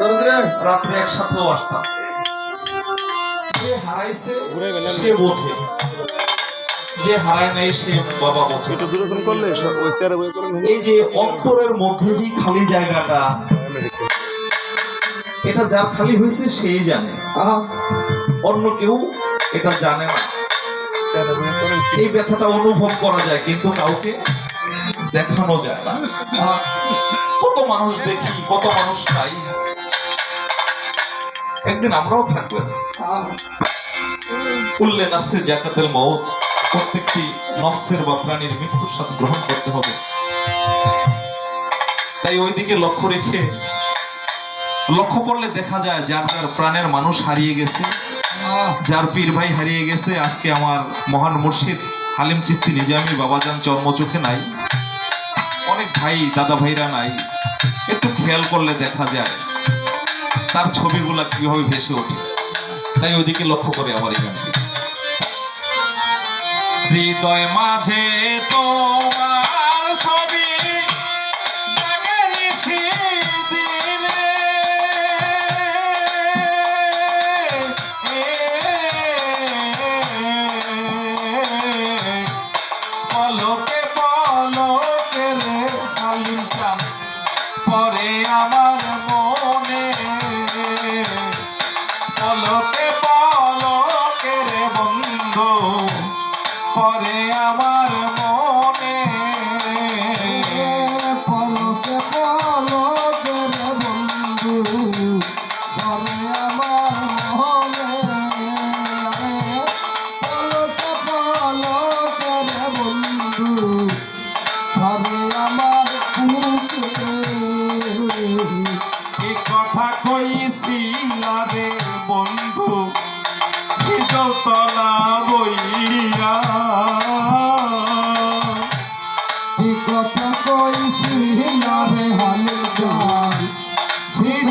রাত্রে একসাথেও আসতাম যে হারাইছে সে বোঝে। যে হারায় নাই সে বাবা বোঝে। একটু দূরত্ব করলে ওই চেয়ারে বই এই যে অন্তরের মধ্যে যে খালি জায়গাটা এটা যার খালি হয়েছে সেই জানে। অন্য কেউ এটা জানে না। এই ব্যথাটা অনুভব করা যায় কিন্তু কাউকে দেখানো যায় না। কত মানুষ দেখি কত মানুষ পাই একদিন আমরাও থাকবেন উল্লে নাফসে জাকাতের মৌত প্রত্যেকটি নফসের বা প্রাণীর মৃত্যুর সাথে গ্রহণ করতে হবে। তাই ওইদিকে লক্ষ্য রেখে, লক্ষ্য করলে দেখা যায় যার যার প্রাণের মানুষ হারিয়ে গেছে, যার পীর ভাই হারিয়ে গেছে। আজকে আমার মহান মুর্শিদ হালিম চিস্তি নিজামি বাবাজান চর্ম চোখে নাই, অনেক ভাই, দাদা ভাইরা নাই। একটু খেয়াল করলে দেখা যায়। তার ছবিগুলো কীভাবে ভেসে ওঠে? তাই ওদিকে লক্ষ্য করে আমার এই গানটি হৃদয় মাঝে তোমার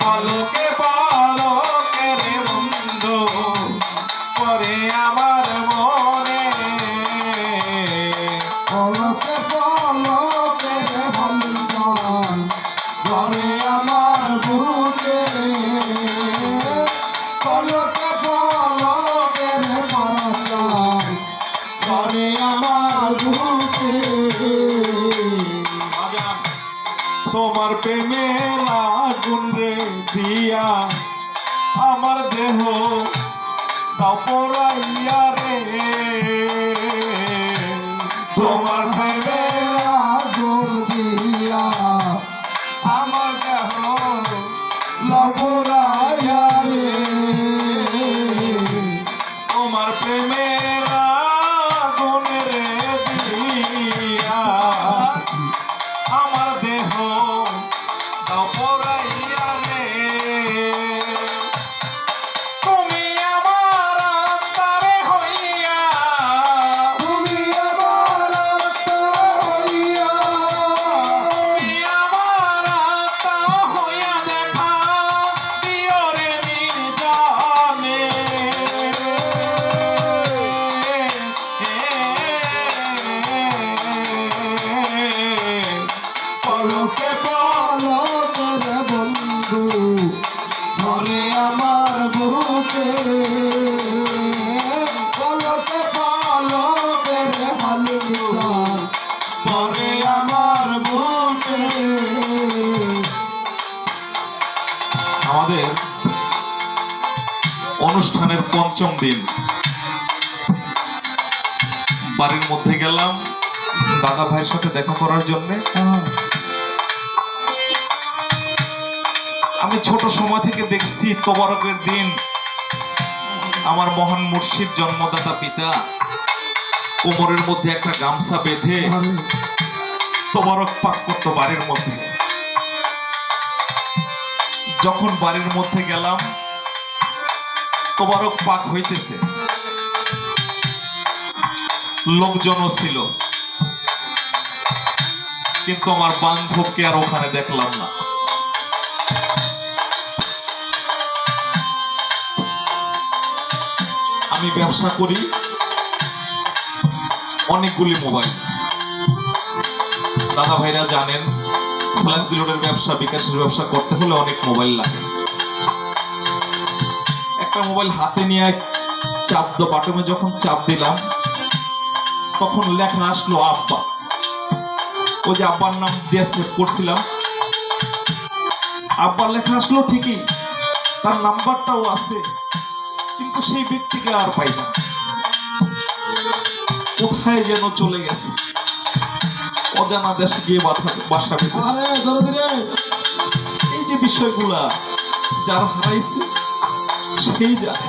পলকে পলকে রে বন্ধু, পরে আমার মনে পলকে পলকে রে বন্ধন ঘরে আমার বুকে পলকে পলকে রে বন্ধন ঘরে আমার বুকে তোমার প্রেমে দেহ দাপড়াইয়া পলকে পলকে বন্ধু আমার বুকে। পলকে পলকে আমার বুকে। আমাদের অনুষ্ঠানের পঞ্চম দিন। বাড়ির মধ্যে গেলাম দাদা ভাইয়ের সাথে দেখা করার জন্যে। হ্যাঁ। আমি ছোট সময় থেকে দেখছি তোবারকের দিন। আমার মহান মুর্শিদ, জন্মদাতা পিতা, কোমরের মধ্যে একটা গামছা বেঁধে তোবারক পাক করতো বাড়ির মধ্যে। যখন বাড়ির মধ্যে গেলাম, তোবারক পাক হইতেছে। লোকজনও ছিল। কিন্তু আমার বান্ধবকে আর ওখানে দেখলাম না। আমি ব্যবসা করি। অনেকগুলি মোবাইল। দাদা ভাইরা জানেন, ফ্ল্যাক্স লোডের ব্যবসা, বিকাশের ব্যবসা করতে হলে অনেক মোবাইল লাগে। একটা মোবাইল হাতে নিয়ে চাপ দো বাটমে যখন চাপ দিলাম, তখন লেখা আসলো আব্বা। ওই যে আব্বার নাম দিয়ে সেভ করছিলাম। আব্বার লেখা আসলো ঠিকই, তার নাম্বারটাও আছে। কিন্তু সেই ব্যক্তিকে আর পাই না। কোথায় যেন চলে গেছে। অজানা দেশে গিয়ে বাসা এই যে বিষয়গুলা যার হারাইছে সেই জানে।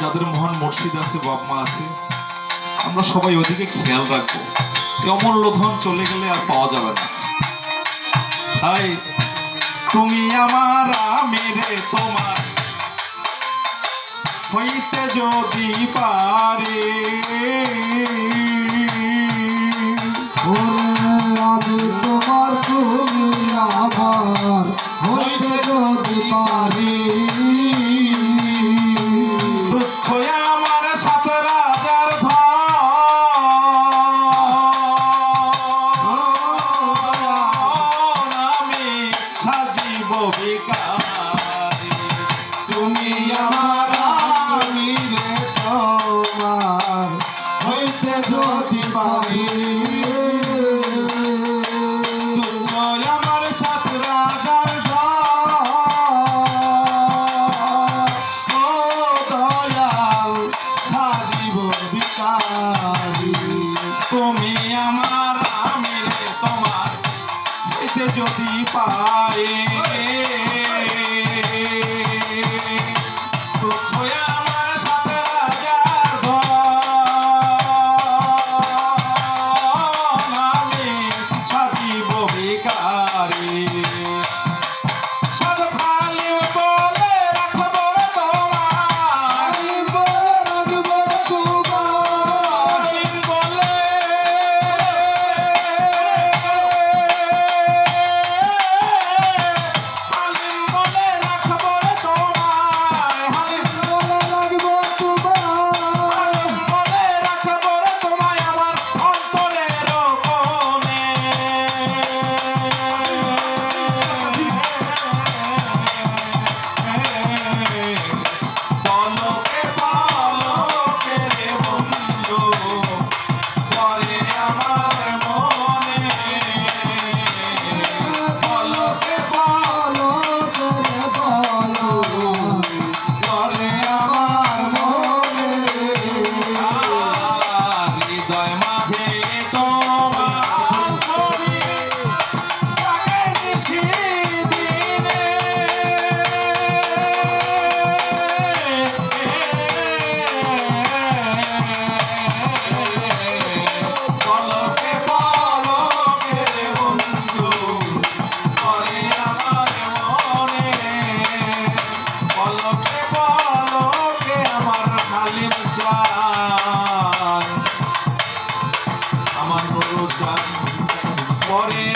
যাদের মহান মসজিদ আছে, বাপ মা আছে, আমরা সবাই ওদিকে খেয়াল রাখব। অমূল্য ধন চলে গেলে আর পাওয়া যাবে না। তাই তুমি আমার আমি রে তোমার হইতে যদি পারে। আমি তোমার তুমি আমার হইতে যদি পারি। যদি পারে। তুচ্ছ আমার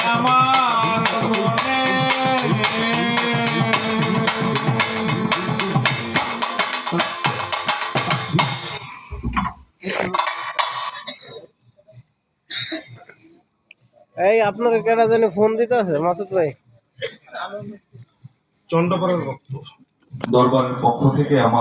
আমার মনে। এই আপনার কেটা জানি ফোন দিতে আছে মাসুদ ভাই? দরবারের পক্ষ থেকে আমার